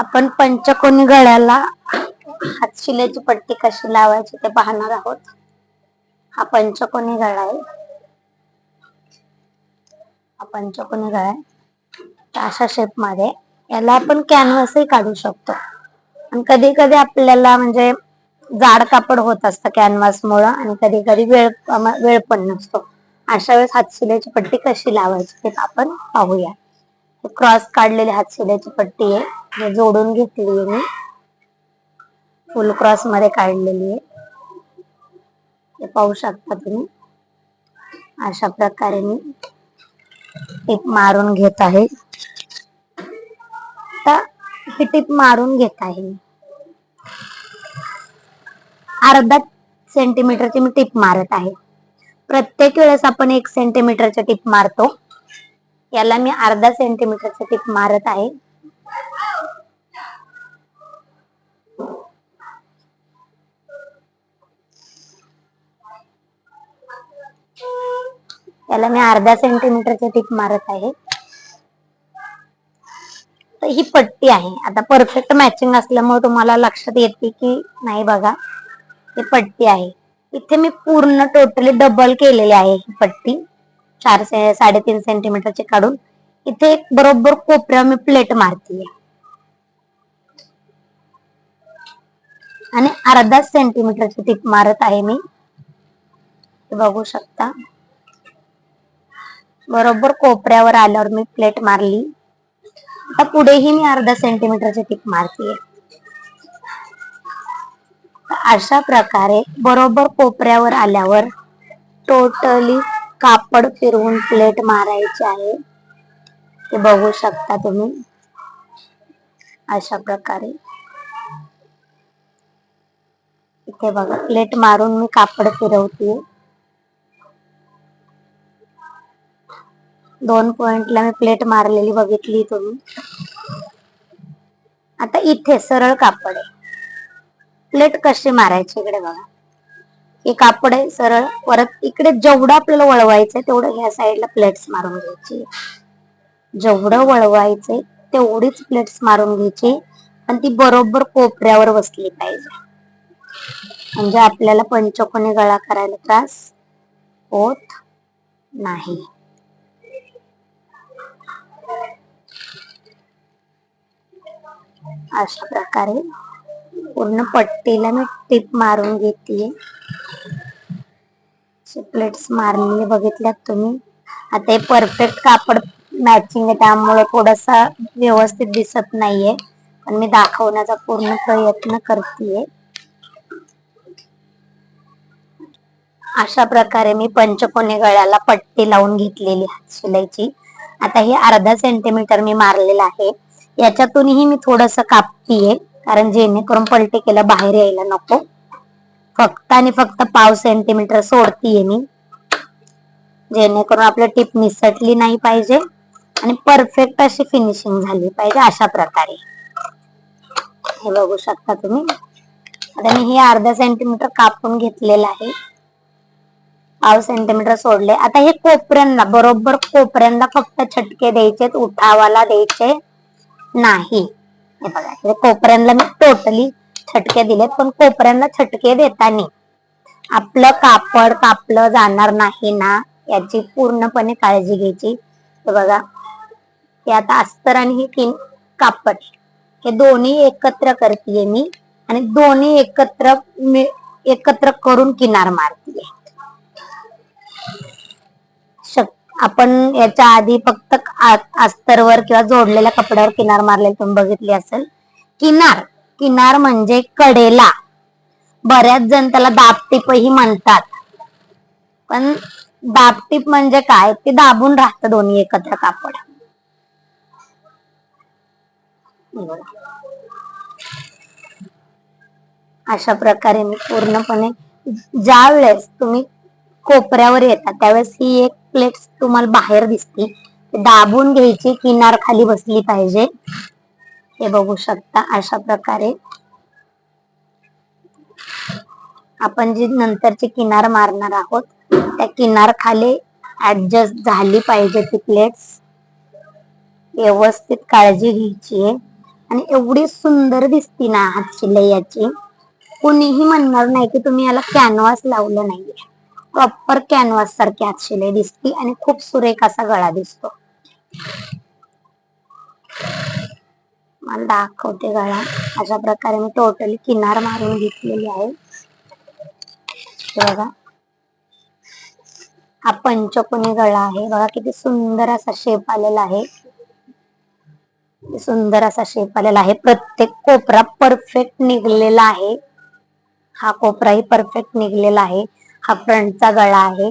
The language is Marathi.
आपण पंचकोनी गळ्याला हातशिलेची पट्टी कशी लावायची ते पाहणार आहोत. हा पंचकोनी गळा आहे. हा पंचकोनी गळा आहे. अशा शेपमध्ये याला आपण कॅनव्हासही काढू शकतो. आणि कधी कधी आपल्याला म्हणजे जाड कापड होत असतं कॅनव्हास मुळे आणि कधी कधी वेळ वेळ पण नसतो. अशा वेळेस हातशिलेची पट्टी कशी लावायची ते आपण पाहूया. क्रॉस काढलेली हातशिलेची पट्टी आहे. जोडून घेतली आहे मी. फुल क्रॉसमध्ये काढलेली आहे. ते पाहू शकता तुम्ही. अशा प्रकारे मी टीप मारून घेत आहे. ही टीप मारून घेत आहे. अर्धा सेंटीमीटरची मी टीप मारत आहे. प्रत्येक वेळेस आपण एक सेंटीमीटरची टीप मारतो. याला मी अर्धा सेंटीमीटरचं टीप मारत आहे. याला मी अर्धा सेंटीमीटरचे टीप मारत आहे. तर ही पट्टी आहे. आता परफेक्ट मॅचिंग असल्यामुळे तुम्हाला लक्षात येते की नाही बघा ही पट्टी आहे. इथे मी पूर्ण टोटली डबल केलेली आहे ही पट्टी. चार से साडेतीन सेंटीमीटरचे काढून इथे एक बरोबर कोपऱ्या मी प्लेट मारतीये. आणि अर्धा सेंटीमीटरची टीप मारत आहे मी. बघू शकता. बरोबर कोपऱ्यावर आल्यावर मी प्लेट मारली. आता पुढेही मी अर्धा सेंटीमीटरची टीप मारतीये. अशा प्रकारे बरोबर कोपऱ्यावर आल्यावर टोटली कापड फिरवून प्लेट मारायची आहे. ते बघू शकता तुम्ही. अशा प्रकारे. इथे बघा प्लेट मारून मी कापड फिरवते दोन पॉइंटला मी प्लेट मारलेली बघितली तुम्ही. आता इथे सरळ कापड आहे. प्लेट कशी मारायची इकडे बघा. हे कापड आहे सरळ. परत इकडे जेवढं आपल्याला वळवायचंय तेवढं ह्या साईडला प्लेट्स मारून घ्यायची. जेवढं वळवायचंय तेवढीच प्लेट्स मारून घ्यायची आणि ती बरोबर कोपऱ्यावर बसली पाहिजे. म्हणजे आपल्याला पंचकोनी गळा करायला त्रास होत नाही. अशा प्रकारे पूर्ण पट्टीला मी टिप मारून घेते प्लेट्स मारलेले बघितल्यात तुम्ही. आता हे परफेक्ट कापड मॅचिंग आहे त्यामुळे थोडस व्यवस्थित दिसत नाहीये. पण मी दाखवण्याचा पूर्ण प्रयत्न करतेय. अशा प्रकारे मी पंचकोनी गळ्याला पट्टी लावून घेतलेली शिलाईची. आता हे अर्धा सेंटीमीटर मी मारलेलं आहे. याच्यातूनही मी थोडस कापतीये. कारण जेणेकरून पलटी केलं बाहेर यायला नको. फक्त आणि फक्त पाव सेंटीमीटर सोडतीये मी. जेणेकरून आपलं टिप निसटली नाही पाहिजे आणि परफेक्ट अशी फिनिशिंग झाली पाहिजे अशा प्रकारे. हे बघू शकता तुम्ही. आता मी हे अर्धा सेंटीमीटर कापून घेतलेलं आहे. पाव सेंटीमीटर सोडले. आता हे कोपऱ्यांना बरोबर कोपऱ्यांना फक्त छटके द्यायचे उठावाला द्यायचे नाही. हे बघा हे कोपऱ्यांना मी टोटली छटके दिलेत पण कोपऱ्यांना छटके देताना आपलं कापड कापलं जाणार नाही ना याची पूर्णपणे काळजी घ्यायची. हे बघा हे आता अस्तर आणि हे किन कापड हे दोन्ही एकत्र करतेय मी आणि दोन्ही एकत्र एकत्र करून किनार मारतीये. आपण याच्या आधी फक्त अस्तरवर किंवा जोडलेल्या कपड्यावर किनार मारलेली तुम्ही बघितली असेल. किनार. किनार म्हणजे कडेला. बऱ्याच जण त्याला दाबटीपही म्हणतात. पण दाबटीप म्हणजे काय? ते दाबून राहत दोन्ही एकत्र कापड. अशा प्रकारे मी पूर्णपणे ज्या वेळेस तुम्ही कोपऱ्यावर येतात त्यावेळेस ही एक प्लेट्स तुम्हाला बाहेर दिसतील. दाबून घ्यायची किनार खाली बसली पाहिजे. हे बघू शकता अशा प्रकारे. आपण जी नंतरची किनार मारणार आहोत त्या किनार खाली ऍडजस्ट झाली पाहिजे ती प्लेट्स व्यवस्थित काळजी घ्यायची आहे. आणि एवढी सुंदर दिसती ना हात शिलाई याची कोणीही म्हणणार नाही की तुम्ही याला कॅनव्हास लावलं नाहीये. प्रॉपर कॅनव्हास सारखी हात शिलाई दिसती आणि खूप सुरेख असा गळा दिसतो. मला दाखवते गळा. अशा प्रकारे मी टोटली किनार मारून घेतलेली आहे. बघा. हा पंचकोनी गळा आहे. बघा किती सुंदर असा शेप आलेला आहे. सुंदर असा शेप आलेला आहे. प्रत्येक कोपरा परफेक्ट निघलेला आहे. हा कोपराही परफेक्ट निघलेला आहे. हा फ्रंटचा गळा आहे.